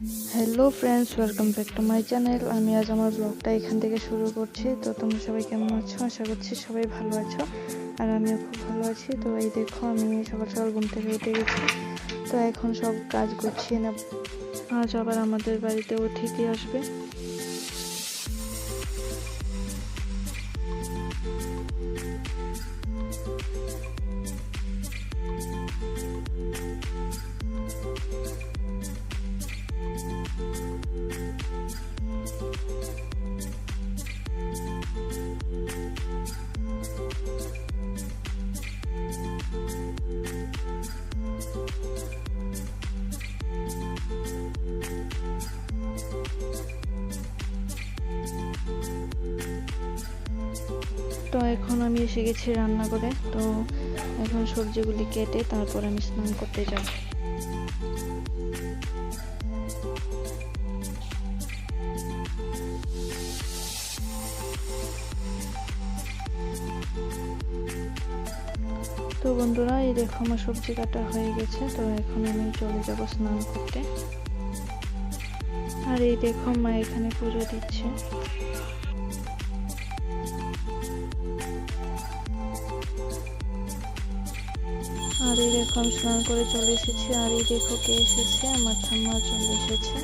Hello friends welcome back to my channel আমি আজ আমার ব্লগটা এখান থেকে শুরু করছি। তো তোমরা সবাই কেমন আছো? আশা করছি সবাই ভালো আছো। আর আমিও খুব ভালো আছি। তো এই দেখো, আমি সকাল সকাল ঘুম থেকে উঠে গেছি। তো এখন সব কাজ করছি না আজ আবার আমাদের বাড়িতে অতিথি আসবে। তো এখন আমি এসে গেছি রান্না করে। তো এখন সবজিগুলি কেটে তারপর আমি স্নান করতে যাব। তো বন্ধুরা, এই দেখো আমার সবজি কাটা হয়ে গেছে। তো এখন আমি চলে যাব স্নান করতে। আর এই দেখো মা এখানে পুজো দিচ্ছে। আর এই দেখো, আমি স্নান করে চলে এসেছি। আর এই দেখো কে এসেছে, আমার ঠাম্মা চলে এসেছে।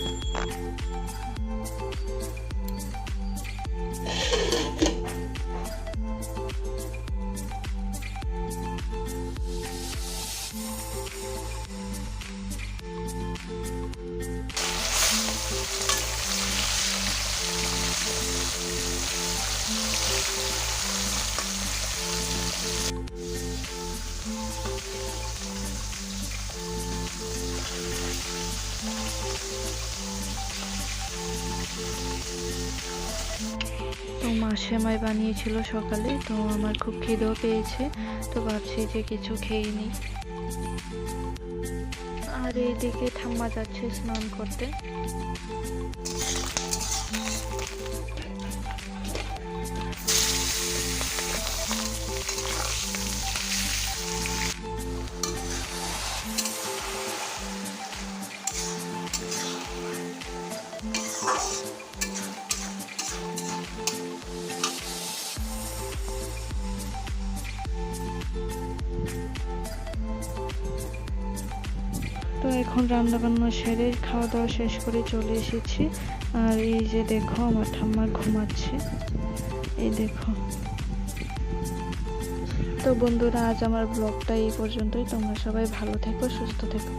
মা সেমাই বানিয়েছিল সকালে, তো আমার খুব খিদেও পেয়েছে, তো ভাবছি যে কিছু খেয়ে নিই। আর এইদিকে ঠাম্মা যাচ্ছে স্নান করতে। তো এখন রান্না বান্না সেরে খাওয়া দাওয়া শেষ করে চলে এসেছি। আর এই যে দেখো, আমার ঠাম্মা ঘুমাচ্ছে। এই দেখো। তো বন্ধুরা, আজ আমার ব্লগটা এই পর্যন্তই। তোমরা সবাই ভালো থেকো, সুস্থ থেকো।